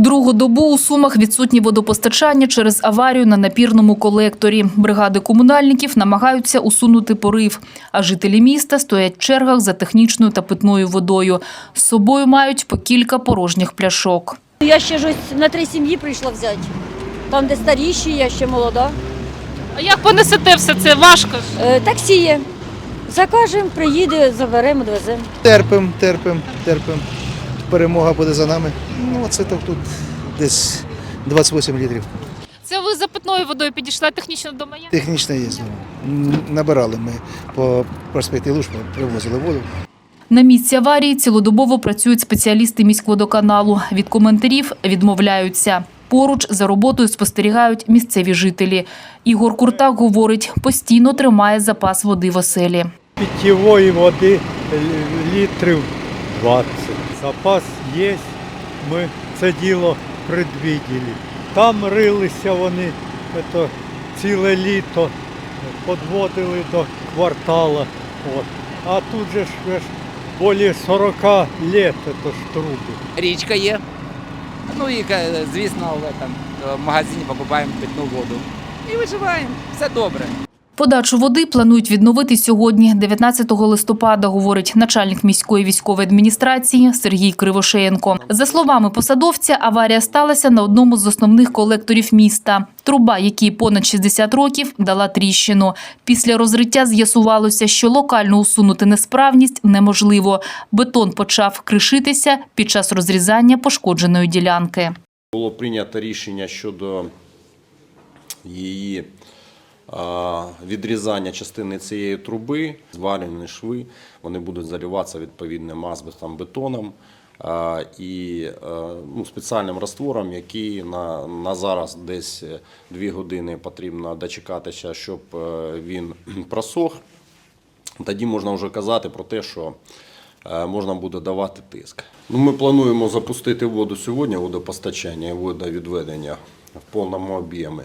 Другу добу у Сумах відсутнє водопостачання через аварію на напірному колекторі. Бригади комунальників намагаються усунути порив, а жителі міста стоять в чергах за технічною та питною водою. З собою мають по кілька порожніх пляшок. Я ще ж ось на три сім'ї прийшла взяти. Там, де старіші, я ще молода. А як понесете все це? Важко ж. Е, таксі є. Закажемо, приїде, заберемо, довеземо. Терпим, терпим, терпим. Перемога буде за нами. Ну, це так тут десь 28 літрів. Це ви за питною водою підійшли технічно до моя? Технічно є. ну. Набирали ми по проспекті Луж, привозили воду. На місці аварії цілодобово працюють спеціалісти міськводоканалу. Від коментарів відмовляються. Поруч за роботою спостерігають місцеві жителі. Ігор Куртак говорить, постійно тримає запас води в оселі. питьевой воды л- літрів 20. Запас є, ми це діло предвиділи. Там рилися вони ето, ціле літо, підводили до квартала. От. А тут же ж, більше 40 лет это ж труби. Річка є. Ну і, звісно, в, этом, в магазині покупаємо питну воду. І виживаємо. Все добре. Подачу води планують відновити сьогодні, 19 листопада, говорить начальник міської військової адміністрації Сергій Кривошеєнко. За словами посадовця, аварія сталася на одному з основних колекторів міста. Труба, якій понад 60 років, дала тріщину. Після розриття з'ясувалося, що локально усунути несправність неможливо. Бетон почав кришитися під час розрізання пошкодженої ділянки. Було прийнято рішення щодо її відрізання частини цієї труби, зварені шви, вони будуть заливатися відповідним азбестом бетоном і е, ну, спеціальним раствором, який на, на зараз десь 2 години потрібно дочекатися, щоб е, він просох. Тоді можна вже казати про те, що е, можна буде давати тиск. Ну, ми плануємо запустити воду сьогодні, водопостачання і водовідведення в повному об'ємі.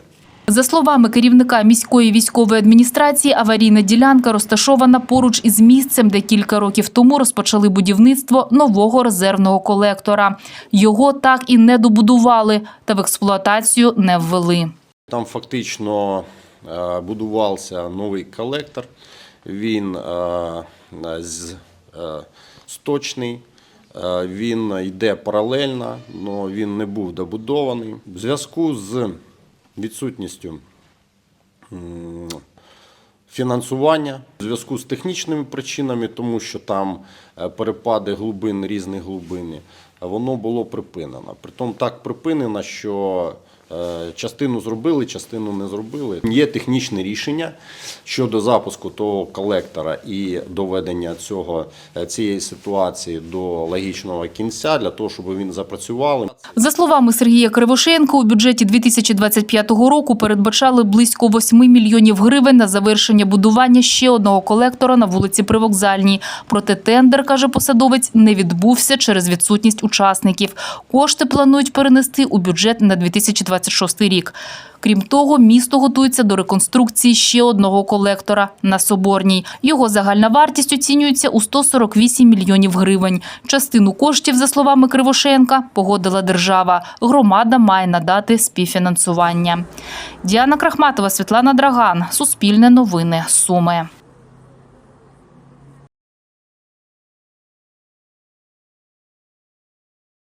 За словами керівника міської військової адміністрації, аварійна ділянка розташована поруч із місцем, де кілька років тому розпочали будівництво нового резервного колектора. Його так і не добудували та в експлуатацію не ввели. Там фактично е, будувався новий колектор. Він е, з е, сточний, він йде паралельно, але він не був добудований. В зв'язку з відсутністю фінансування, в зв'язку з технічними причинами, тому що там е, перепади глибин, різні глибини, воно було припинено. Притом так припинено, що частину зробили, частину не зробили. Є технічне рішення щодо запуску того колектора і доведення цього, е, цієї ситуації до логічного кінця для того, щоб він запрацював. За словами Сергія Кривошенка, у бюджеті 2025 року передбачали близько 8 мільйонів гривень на завершення будування ще одного колектора на вулиці Привокзальній. Проте тендер, каже посадовець, не відбувся через відсутність учасників. Кошти планують перенести у бюджет на 2026 рік. Крім того, місто готується до реконструкції ще одного колектора на Соборній. Його загальна вартість оцінюється у 148 мільйонів гривень. Частину коштів, за словами Кривошенка, погодила держава. Громада має надати співфінансування. Діана Крахматова, Світлана Драган. Суспільне новини. Суми.